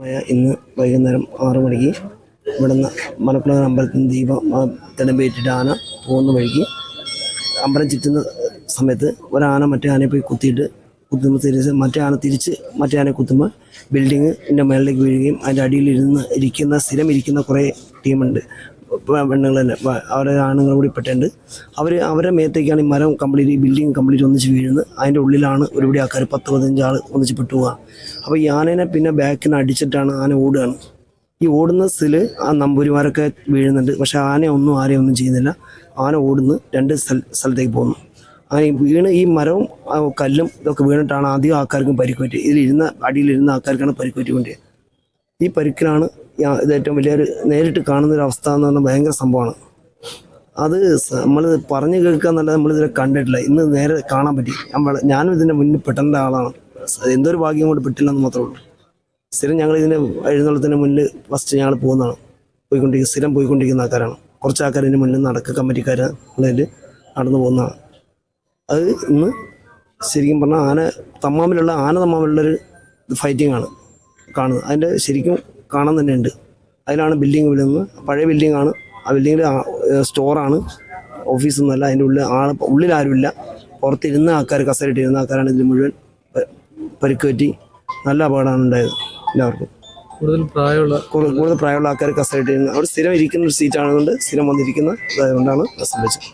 ഇന്ന് വൈകുന്നേരം ആറു മണിക്ക് ഇവിടുന്ന് മലക്കുളങ്ങര അമ്പലത്തിൽ നിന്ന് ദീപം തിടമ്പേറ്റിട്ട് ആന പോകുന്ന വഴിക്ക് അമ്പലം ചുറ്റുന്ന സമയത്ത് ഒരാന മറ്റേ ആനയെ പോയി കുത്തിയിട്ട് കുത്തുമ്പോൾ തിരിച്ച് മറ്റേ ആന തിരിച്ച് മറ്റേ ആനയെ കുത്തുമ്പോൾ ബിൽഡിങ്ങിന്റെ മേളിലേക്ക് വീഴുകയും അതിന്റെ അടിയിൽ ഇരുന്ന് ഇരിക്കുന്ന സ്ഥിരം ഇരിക്കുന്ന കുറേ ടീമുണ്ട് പെണ്ണുങ്ങൾ തന്നെ അവരെ ആണുങ്ങൾ കൂടി പെട്ടുണ്ട്. അവർ അവരെ മേത്തേക്കാണ് ഈ മരം കംപ്ലീറ്റ് ഈ കംപ്ലീറ്റ് ഒന്നിച്ച് വീഴുന്നത്. അതിന്റെ ഉള്ളിലാണ് ഒരുപാട് ആൾക്കാർ പത്ത് പതിനഞ്ച് ആൾ ഒന്നിച്ച് പെട്ടുപോകുക അപ്പോൾ ഈ ആനേനെ പിന്നെ ബാക്കിന് അടിച്ചിട്ടാണ് ആന ഓടുകയാണ്. ഈ ഓടുന്ന സ്ഥിൽ ആ നമ്പൂരിമാരൊക്കെ വീഴുന്നുണ്ട്. പക്ഷേ ആന ഒന്നും ആരെയും ഒന്നും ചെയ്യുന്നില്ല. ആന ഓടുന്നു രണ്ട് സ്ഥല സ്ഥലത്തേക്ക് പോകുന്നു. അങ്ങനെ വീണ് ഈ മരവും കല്ലും ഇതൊക്കെ വീണിട്ടാണ് ആദ്യം ആൾക്കാർക്കും പരിക്ക് പറ്റി ഇതിലിരുന്ന അടിയിലിരുന്ന ആൾക്കാർക്കാണ് പരിക്കുപറ്റി കൊണ്ടേ ഈ പരിക്കിലാണ് ഇത് ഏറ്റവും വലിയൊരു നേരിട്ട് കാണുന്ന ഒരു അവസ്ഥ എന്ന് പറഞ്ഞാൽ ഭയങ്കര സംഭവമാണ്. അത് നമ്മൾ പറഞ്ഞു കേൾക്കുക എന്നല്ലാതെ നമ്മളിതിനെ കണ്ടിട്ടില്ല. ഇന്ന് നേരെ കാണാൻ പറ്റി. നമ്മൾ ഞാനും ഇതിന്റെ മുന്നിൽ പെട്ടേണ്ട ആളാണ്. എന്തൊരു ഭാഗ്യം കൊണ്ട് പെട്ടില്ലെന്ന് മാത്രമേ ഉള്ളൂ. സ്ഥിരം ഞങ്ങൾ ഇതിന്റെ എഴുന്നള്ളത്തിന് മുന്നിൽ ഫസ്റ്റ് ഞങ്ങൾ പോകുന്നതാണ്. പോയിക്കൊണ്ടിരിക്കുന്ന സ്ഥിരം പോയിക്കൊണ്ടിരിക്കുന്ന ആൾക്കാരാണ്. കുറച്ച് ആൾക്കാർ ഇതിന്റെ മുന്നിൽ നടക്കുക കമ്മിറ്റിക്കാർ അതിൽ നടന്നു പോകുന്നതാണ്. അത് ഇന്ന് ശരിക്കും പറഞ്ഞാൽ ആന തമ്മാമിലുള്ള ആന തമ്മാമിലുള്ളൊരു ഫൈറ്റിംഗ് ആണ്. കാണുന്നത്. അതിന്റെ ശരിക്കും കാണാൻ തന്നെ ഉണ്ട് അതിലാണ് ബിൽഡിംഗ് വിടുന്നത്. പഴയ ബിൽഡിംഗ് ആണ്. ആ ബിൽഡിങ്ങിൽ സ്റ്റോറാണ് ഓഫീസ് എന്നല്ല അതിന്റെ ഉള്ളിൽ ആൾ ഉള്ളിൽ ആരുമില്ല. പുറത്തിരുന്ന ആൾക്കാർ കസരട്ടിരുന്ന ആൾക്കാരാണ് ഇതിൽ മുഴുവൻ പരിക്കേറ്റി നല്ല അപകടമാണ് ഉണ്ടായത് എല്ലാവർക്കും. കൂടുതൽ പ്രായമുള്ള കൂടുതൽ കൂടുതൽ പ്രായമുള്ള ആൾക്കാർ കസരട്ടിരുന്ന അവിടെ സ്ഥിരം ഇരിക്കുന്ന ഒരു സീറ്റാണെന്നുണ്ട് സ്ഥിരം വന്നിരിക്കുന്ന ഇതായതുകൊണ്ടാണ് സംഭവിച്ചത്